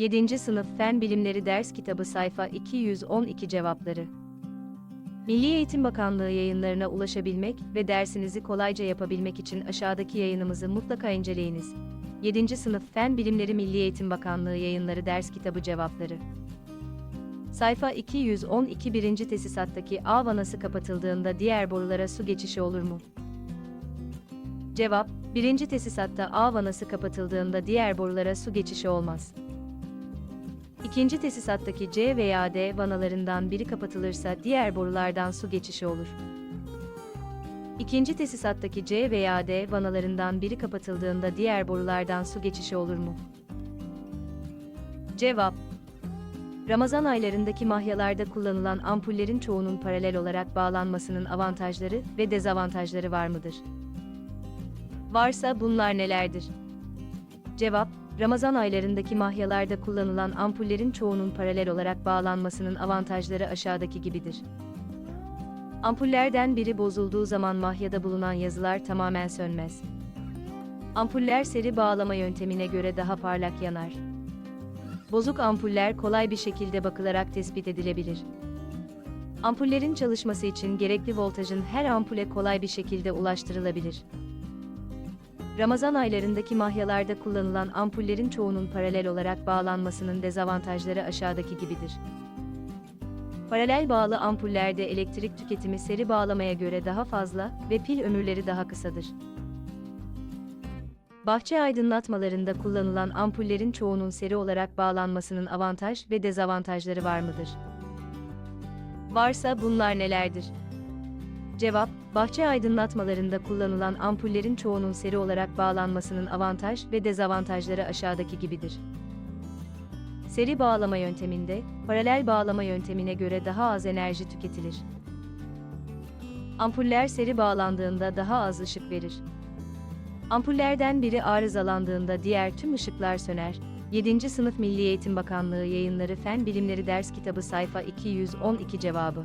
7. Sınıf Fen Bilimleri Ders Kitabı Sayfa 212 Cevapları Milli Eğitim Bakanlığı yayınlarına ulaşabilmek ve dersinizi kolayca yapabilmek için aşağıdaki yayınımızı mutlaka inceleyiniz. 7. Sınıf Fen Bilimleri Milli Eğitim Bakanlığı Yayınları Ders Kitabı Cevapları Sayfa 212 birinci tesisattaki A vanası kapatıldığında diğer borulara su geçişi olur mu? Cevap, birinci tesisatta A vanası kapatıldığında diğer borulara su geçişi olmaz. İkinci tesisattaki C veya D vanalarından biri kapatılırsa diğer borulardan su geçişi olur. İkinci tesisattaki C veya D vanalarından biri kapatıldığında diğer borulardan su geçişi olur mu? Cevap Ramazan aylarındaki mahyalarda kullanılan ampullerin çoğunun paralel olarak bağlanmasının avantajları ve dezavantajları var mıdır? Varsa bunlar nelerdir? Cevap, Ramazan aylarındaki mahyalarda kullanılan ampullerin çoğunun paralel olarak bağlanmasının avantajları aşağıdaki gibidir. Ampullerden biri bozulduğu zaman mahyada bulunan yazılar tamamen sönmez. Ampuller seri bağlama yöntemine göre daha parlak yanar. Bozuk ampuller kolay bir şekilde bakılarak tespit edilebilir. Ampullerin çalışması için gerekli voltajın her ampule kolay bir şekilde ulaştırılabilir. Ramazan aylarındaki mahyalarda kullanılan ampullerin çoğunun paralel olarak bağlanmasının dezavantajları aşağıdaki gibidir. Paralel bağlı ampullerde elektrik tüketimi seri bağlamaya göre daha fazla ve pil ömürleri daha kısadır. Bahçe aydınlatmalarında kullanılan ampullerin çoğunun seri olarak bağlanmasının avantaj ve dezavantajları var mıdır? Varsa bunlar nelerdir? Cevap, bahçe aydınlatmalarında kullanılan ampullerin çoğunun seri olarak bağlanmasının avantaj ve dezavantajları aşağıdaki gibidir. Seri bağlama yönteminde, paralel bağlama yöntemine göre daha az enerji tüketilir. Ampuller seri bağlandığında daha az ışık verir. Ampullerden biri arızalandığında diğer tüm ışıklar söner. 7. Sınıf Milli Eğitim Bakanlığı Yayınları Fen Bilimleri Ders Kitabı Sayfa 212 Cevabı